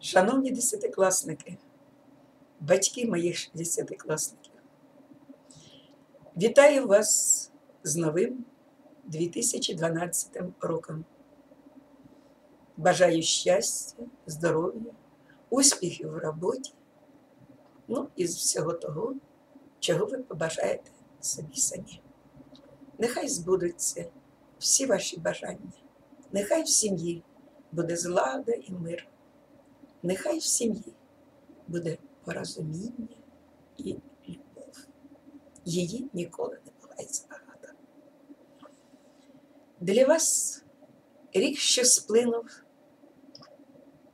Шановні десятикласники, батьки моїх десятикласників, вітаю вас з новим 2012 роком. Бажаю щастя, здоров'я, успіхів в роботі, ну і з всього того, чого ви побажаєте собі самі. Нехай збудуться всі ваші бажання, нехай в сім'ї буде злада і мир. Нехай в сім'ї буде порозуміння і любов. Її ніколи не буває забагато. Для вас рік, що сплинув,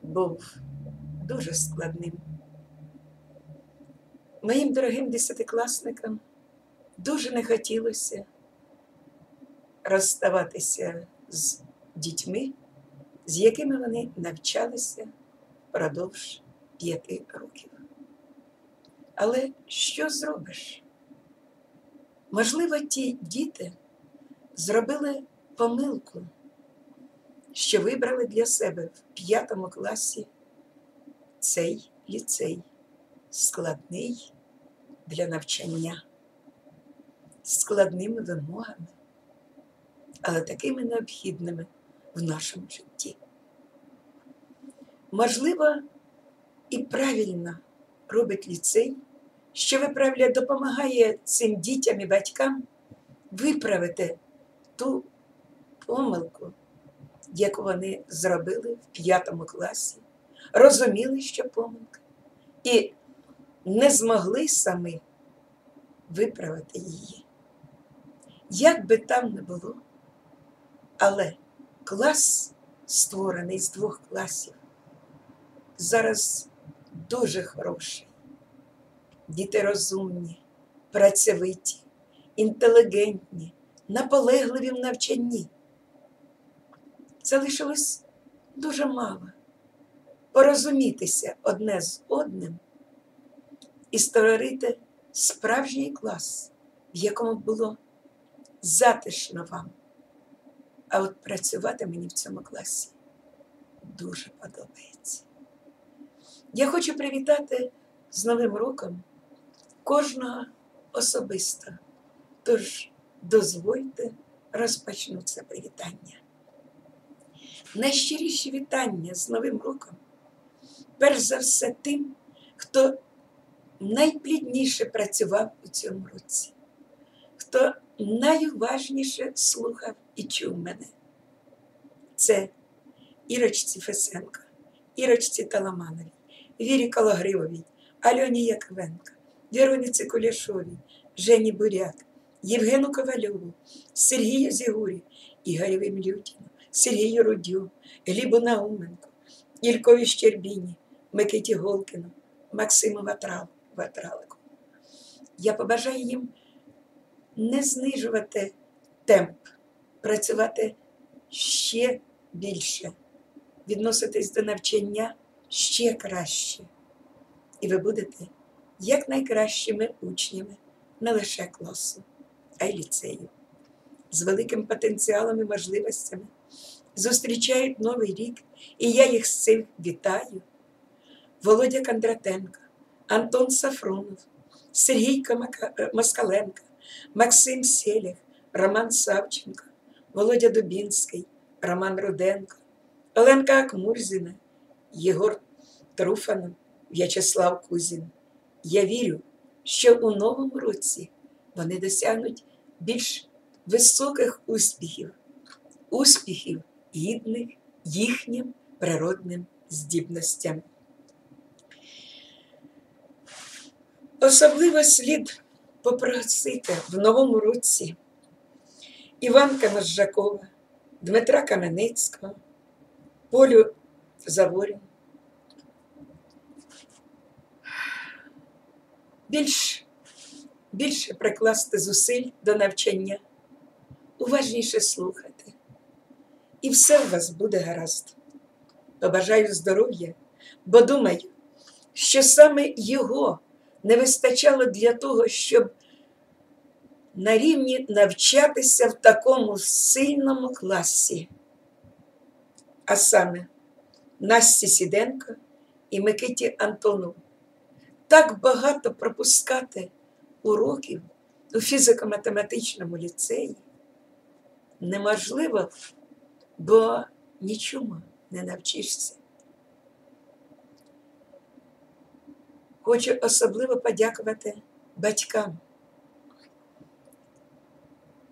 був дуже складним. Моїм дорогим десятикласникам дуже не хотілося розставатися з дітьми, з якими вони навчалися впродовж п'яти років. Але що зробиш? Можливо, ті діти зробили помилку, що вибрали для себе в п'ятому класі цей ліцей, складний для навчання, складними вимогами, але такими необхідними в нашому житті. Можливо, і правильно робить ліцей, що виправляє, допомагає цим дітям і батькам виправити ту помилку, яку вони зробили в п'ятому класі, розуміли, що помилка, і не змогли самі виправити її. Як би там не було, але клас створений з двох класів зараз дуже хороший. Діти розумні, працьовиті, інтелігентні, наполегливі в навчанні. Залишилось дуже мало порозумітися одне з одним і створити справжній клас, в якому було затишно вам. А от працювати мені в цьому класі дуже подобається. Я хочу привітати з Новим роком кожного особисто. Тож дозвольте розпочну це привітання. Найщиріші вітання з Новим роком, перш за все, тим, хто найплідніше працював у цьому році, хто найуважніше слухав і чув мене. Це Ірочці Фесенко, Ірочці Таламановій, Вірі Кологривовій, Альоні Яковенко, Віроніці Куляшовій, Жені Буряк, Євгену Ковальову, Сергію Зігурі, Ігореві Млютіну, Сергію Рудю, Глібу Науменко, Ількові Щербіні, Микиті Голкіну, Максиму Ватрал, Ватралику. Я побажаю їм не знижувати темп, працювати ще більше, відноситись до навчання ще краще. І ви будете як найкращими учнями не лише класу, а й ліцею. З великим потенціалом і можливостями зустрічають Новий рік, і я їх з цим вітаю. Володя Кондратенко, Антон Сафронов, Сергійко Москаленко, Максим Селях, Роман Савченко, Володя Дубінський, Роман Руденко, Оленка Акмурзіна, Єгор Труфанов, В'ячеслав Кузін. Я вірю, що у новому році вони досягнуть більш високих успіхів, успіхів гідних їхнім природним здібностям. Особливо слід попросити в новому році Іванка Ножжакова, Дмитра Каменицького, Полю Заворін. Більш, більше прикласти зусиль до навчання, уважніше слухати. І все у вас буде гаразд. Побажаю здоров'я, бо думаю, що саме його не вистачало для того, щоб на рівні навчатися в такому сильному класі. А саме Насті Сіденко і Микиті Антону так багато пропускати уроків у фізико-математичному ліцеї неможливо, бо нічому не навчишся. Хочу особливо подякувати батькам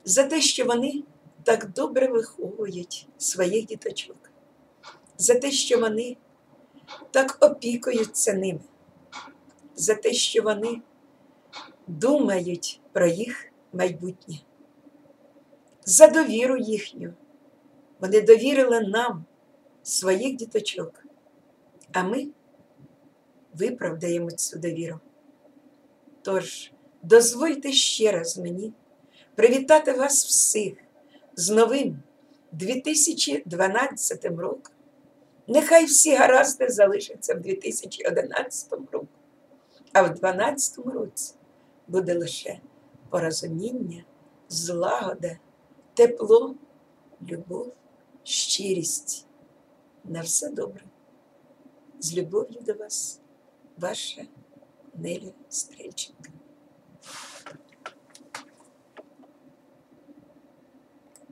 за те, що вони так добре виховують своїх діточок, за те, що вони так опікуються ними, за те, що вони думають про їх майбутнє, за довіру їхню. Вони довірили нам своїх діточок, а ми виправдаємо цю довіру. Тож, дозвольте ще раз мені привітати вас всіх з новим 2012 роком. Нехай всі гаразди залишаться в 2011 році, а в 2012 році буде лише порозуміння, злагода, тепло, любов, щирість. На все добре. З любов'ю до вас, ваша Неля Стрельченко.